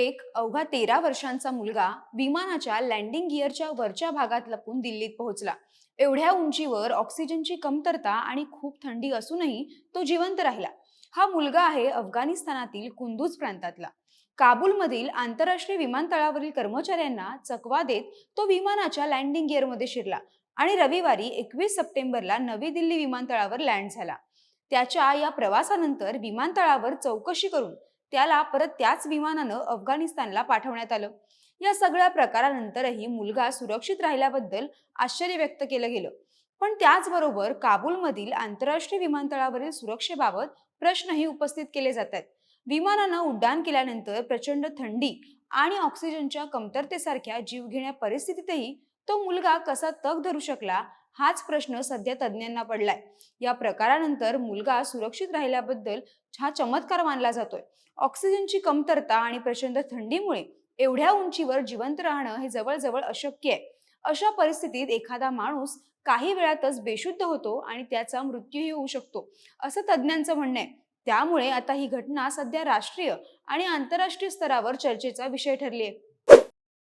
एक अवघा तेरा वर्षांचा मुलगा विमानाच्या लँडिंग गिअरच्या वरच्या भागात लपून दिल्लीत पोहोचला. एवढ्या उंचीवर ऑक्सिजनची कमतरता आणि खूप थंडी असूनही तो जिवंत राहिला. हा मुलगा आहे अफगाणिस्तानातील कुंदूज प्रांतातला. काबूलमधील आंतरराष्ट्रीय विमानतळावरील कर्मचाऱ्यांना चकवा देत तो विमानाच्या लँडिंग गिअरमध्ये शिरला आणि रविवारी एकवीस सप्टेंबरला नवी दिल्ली विमानतळावर लँड झाला. त्याच्या या प्रवासानंतर विमानतळावर चौकशी करून त्याला परत त्याच विमानानं अफगाणिस्तानला पाठवण्यात आलं. या सगळ्या प्रकारानंतरही मुलगा सुरक्षित राहिल्याबद्दल आश्चर्य व्यक्त केलं गेलं. पण त्याचबरोबर काबूलमधील आंतरराष्ट्रीय विमानतळावरील सुरक्षेबाबत प्रश्नही उपस्थित केले जात आहेत विमानानं उड्डाण केल्यानंतर प्रचंड थंडी आणि ऑक्सिजनच्या कमतरतेसारख्या जीवघेण्या परिस्थितीतही तो मुलगा कसा तग धरू शकला हाच प्रश्न सध्या तज्ज्ञांना पडलाय. या प्रकारानंतर मुलगा सुरक्षित राहिल्याबद्दल हा चमत्कार मानला जातोय. ऑक्सिजनची कमतरता आणि प्रचंड थंडीमुळे एवढ्या उंचीवर जिवंत राहणं हे जवळजवळ अशक्य आहे. अशा परिस्थितीत एखादा माणूस काही वेळातच बेशुद्ध होतो आणि त्याचा मृत्यूही होऊ शकतो असं तज्ज्ञांचं म्हणणं आहे. त्यामुळे आता ही घटना सध्या राष्ट्रीय आणि आंतरराष्ट्रीय स्तरावर चर्चेचा विषय ठरली आहे.